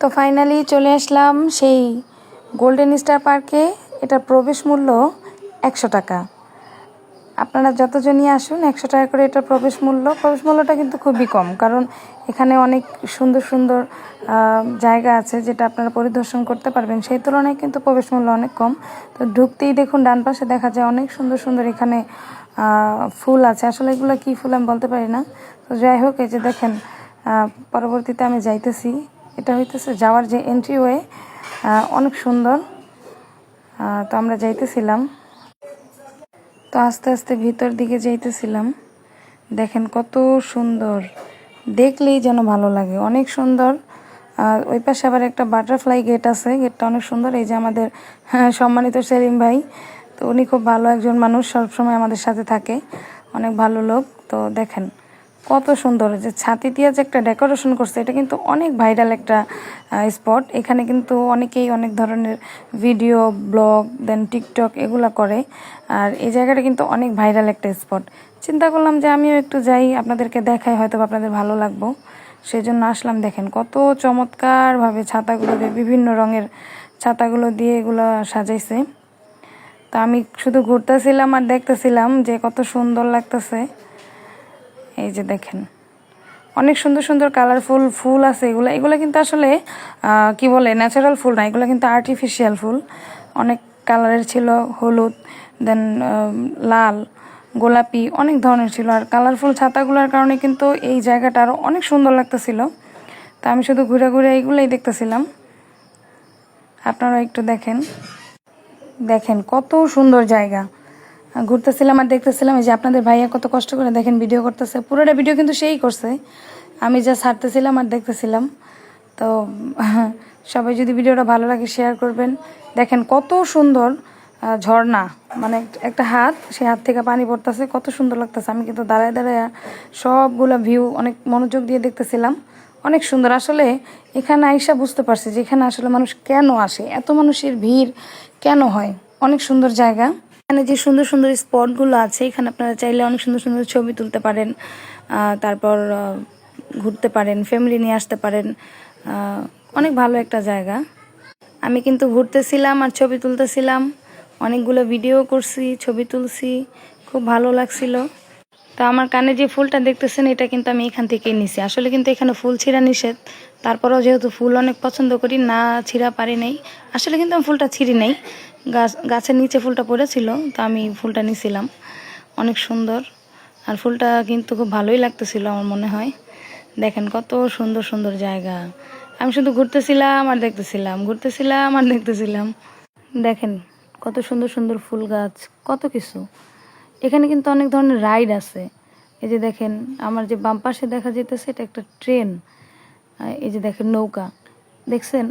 তো ফাইনালি চলে আসলাম সেই গোল্ডেন স্টার পার্কে এটার প্রবেশ মূল্য একশো টাকা। আপনারা যতজনই আসুন, একশো টাকা করে এটার প্রবেশ মূল্য। প্রবেশ মূল্যটা কিন্তু খুবই কম, কারণ এখানে অনেক সুন্দর সুন্দর জায়গা আছে যেটা আপনারা পরিদর্শন করতে পারবেন। সেই তুলনায় কিন্তু প্রবেশ মূল্য অনেক কম। তো ঢুকতেই দেখুন, ডান পাশে দেখা যায় অনেক সুন্দর সুন্দর এখানে ফুল আছে। আসলে এগুলো কী ফুল আমি বলতে পারি না। তো যাই হোক, এই যে দেখেন পরবর্তীতে আমি যাইতেছি। এটা হইতেছে যাওয়ার যে এন্ট্রি ওয়ে অনেক সুন্দর। তো আমরা যাইতেছিলাম। তো আস্তে আস্তে ভিতর দিকে যাইতেছিলাম। দেখেন কত সুন্দর। দেখলেই যেন ভালো লাগে। অনেক সুন্দর। আর ওই পাশে আবার একটা বাটারফ্লাই গেট আছে। গেটটা অনেক সুন্দর। এই যে আমাদের হ্যাঁ, সম্মানিত সেলিম ভাই। তো উনি খুব ভালো একজন মানুষ সবসময় আমাদের সাথে থাকে। অনেক ভালো লোক। তো দেখেন কত সুন্দর যে ছাতি দিয়ে যে একটা ডেকোরেশন করছে, এটা কিন্তু অনেক ভাইরাল একটা স্পট এখানে কিন্তু অনেকেই অনেক ধরনের ভিডিও ব্লগ দেন টিকটক এগুলা করে। আর এই জায়গাটা কিন্তু অনেক ভাইরাল একটা স্পট চিন্তা করলাম যে আমিও একটু যাই, আপনাদেরকে দেখাই হয়তো আপনাদের ভালো লাগবো। সেই জন্য আসলাম, দেখেন কত চমৎকারভাবে ছাতাগুলো দিয়ে, বিভিন্ন রঙের ছাতাগুলো দিয়ে এগুলো সাজাইছে। তা আমি শুধু ঘুরতেছিলাম আর দেখতেছিলাম যে কত সুন্দর লাগতেছে। এই যে দেখেন, অনেক সুন্দর সুন্দর কালারফুল ফুল আছে এগুলো। এগুলো কিন্তু আসলে কি বলে ন্যাচারাল ফুল না, এগুলো কিন্তু আর্টিফিশিয়াল ফুল। অনেক কালারের ছিল হলুদ দেন লাল, গোলাপি, অনেক ধরনের ছিল। আর কালারফুল ছাতাগুলোর কারণে কিন্তু এই জায়গাটা আরও অনেক সুন্দর লাগতেছিল। তা আমি শুধু ঘুরে ঘুরে এইগুলোই দেখতেছিলাম। আপনারা একটু দেখেন। দেখেন কত সুন্দর জায়গা। ঘুরতেছিলাম আর দেখতেছিলাম যে আপনাদের ভাইয়া কত কষ্ট করে দেখেন ভিডিও করতেছে। পুরোটা ভিডিও কিন্তু সেই করছে। আমি যা ছাড়তেছিলাম আর দেখতেছিলাম। তো, সবাই যদি ভিডিওটা ভালো লাগে শেয়ার করবেন। দেখেন কত সুন্দর ঝর্ণা। মানে একটা হাত, সেই হাত থেকে পানি পড়তেছে, কত সুন্দর লাগতেছে। আমি কিন্তু দাঁড়ায় দাঁড়ায় সবগুলা ভিউ অনেক মনোযোগ দিয়ে দেখতেছিলাম। অনেক সুন্দর। আসলে এখানে আইসা বুঝতে পারছি যে এখানে আসলে মানুষ কেন আসে? এত মানুষের ভিড় কেন হয়? অনেক সুন্দর জায়গা। এখানে যে সুন্দর সুন্দর স্পটগুলো আছে, এখানে আপনারা চাইলে অনেক সুন্দর সুন্দর ছবি তুলতে পারেন তারপর ঘুরতে পারেন ফ্যামিলি নিয়ে আসতে পারেন অনেক ভালো একটা জায়গা। আমি কিন্তু ঘুরতেছিলাম আর ছবি তুলতেছিলাম, অনেকগুলো ভিডিও করছি, ছবি তুলছি, খুব ভালো লাগছিল। তো আমার কানে যে ফুলটা দেখতেছেন, এটা কিন্তু আমি এখান থেকেই নিছি। আসলে কিন্তু এখানে ফুল ছিঁড়া নিষেধ, তারপরেও যেহেতু ফুল অনেক পছন্দ করি, না ছিঁড়া পারি নাই। আসলে কিন্তু আমি ফুলটা ছিঁড়ি নাই। গাছ, গাছের নিচে ফুলটা পড়েছিল, তো আমি ফুলটা নিছিলাম। অনেক সুন্দর। আর ফুলটা কিন্তু খুব ভালোই লাগতেছিল আমার মনে হয়। দেখেন কত সুন্দর সুন্দর জায়গা। আমি শুধু ঘুরতেছিলাম আর দেখতেছিলাম, ঘুরতেছিলাম আর দেখতেছিলাম। দেখেন কত সুন্দর সুন্দর ফুল গাছ, কত কিছু। এখানে কিন্তু অনেক ধরনের রাইড আছে। এই যে দেখেন, আমার যে বাম পাশে দেখা যেতেছে এটা একটা ট্রেন। এই যে দেখেন নৌকা। দেখছেন?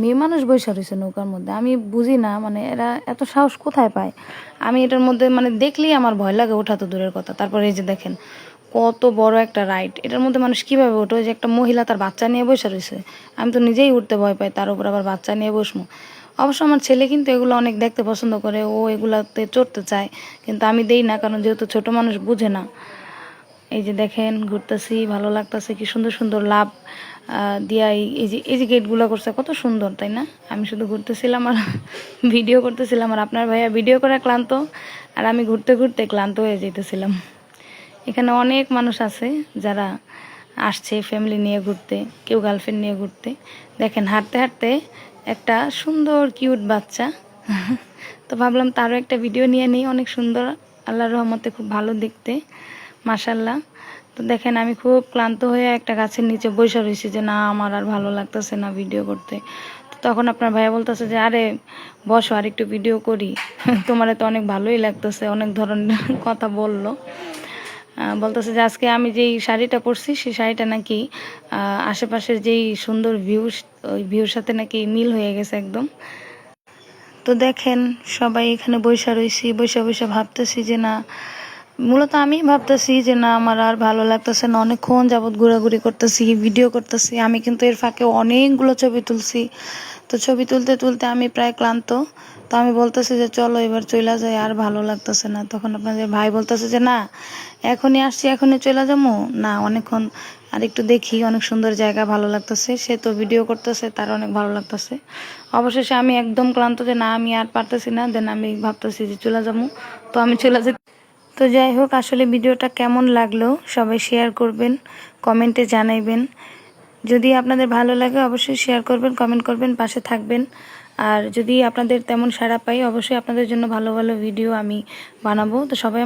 মেয়ে মানুষ বৈশা রয়েছে নৌকার মধ্যে। আমি বুঝি না মানে এরা এত সাহস কোথায় পায়? আমি এটার মধ্যে মানে দেখলেই আমার ভয় লাগে ওঠা তো দূরের কথা। তারপরে এই যে দেখেন, কত বড় একটা রাইড। এটার মধ্যে মানুষ কীভাবে ওঠে? যে একটা মহিলা তার বাচ্চা নিয়ে বসে রয়েছে। আমি তো নিজেই উঠতে ভয় পাই, তার উপর আবার বাচ্চা নিয়ে বসবো। অবশ্য আমার ছেলে কিন্তু এগুলো অনেক দেখতে পছন্দ করে, ও এগুলাতে চড়তে চায়। কিন্তু আমি দেই না, কারণ যেহেতু ছোট মানুষ বুঝে না। এই যে দেখেন, ঘুরতেছি, ভালো লাগতেছে, কি সুন্দর সুন্দর লাভ। দিয়া এই যে এই যে গেটগুলো করছে, কত সুন্দর, তাই না? আমি শুধু ঘুরতেছিলাম আর ভিডিও করতেছিলাম আর আপনার ভাইয়া ভিডিও করা ক্লান্ত, আর আমি ঘুরতে ঘুরতে ক্লান্ত হয়ে যেতেছিলাম। এখানে অনেক মানুষ আছে যারা আসছে ফ্যামিলি নিয়ে ঘুরতে, কেউ গার্লফ্রেন্ড নিয়ে ঘুরতে। দেখেন, হাঁটতে হাঁটতে একটা সুন্দর কিউট বাচ্চা। তো ভাবলাম তারও একটা ভিডিও নিয়ে নিই, অনেক সুন্দর, আল্লাহর রহমতে খুব ভালো দেখতে মাসাল্লাহ তো দেখেন, আমি খুব ক্লান্ত হয়ে একটা গাছের নিচে বসে রয়েছি যে, না, আমার আর ভালো লাগতেছে না ভিডিও করতে। তো তখন আপনার ভাইয়া বলতেছে যে, আরে, বসো, আর একটু ভিডিও করি। তোমার তো অনেক ভালোই লাগতেছে, অনেক ধরনের কথা বলল। বলতেছে যে, আজকে আমি যেই শাড়িটা পরছি, সেই শাড়িটা নাকি আশেপাশের যেই সুন্দর ভিউ, ওই ভিউর সাথে নাকি মিল হয়ে গেছে একদম। তো দেখেন, সবাই এখানে বৈশা রয়েছি বৈশা বৈশা ভাবতেছি যে, না মূলত আমি ভাবতেছি যে না, আমার আর ভালো লাগতেছে না। অনেকক্ষণ যাবৎ ঘোরাঘুরি করতেছি ভিডিও করতেছি। আমি কিন্তু এর ফাঁকে অনেকগুলো ছবি তুলছি। তো ছবি তুলতে তুলতে আমি প্রায় ক্লান্ত। তো আমি বলতেছি যে, চলো এবার চলে যাই, আর ভালো লাগতেছে না। তখন আপনাদের ভাই বলতেছে যে, না, এখনই আসছি, এখনই চলে যাব? না, অনেকক্ষণ আর একটু দেখি, অনেক সুন্দর জায়গা, ভালো লাগতেছে। সে তো ভিডিও করতেছে, তার অনেক ভালো লাগতেছে। অবশেষে আমি একদম ক্লান্ত যে, না, আমি আর পারতেছি না। দেন আমি ভাবতেছি যে চলে যাব। তো আমি চলে যেতে তো যাই হোক, আসলে ভিডিওটা কেমন লাগল সবাই শেয়ার করবেন কমেন্টে জানাইবেন। যদি আপনাদের ভালো লাগে অবশ্যই শেয়ার করবেন কমেন্ট করবেন, পাশে থাকবেন। আর যদি আপনাদের তেমন সাড়া পাই, অবশ্যই আপনাদের জন্য ভালো ভালো ভিডিও আমি বানাবো। তো সবাই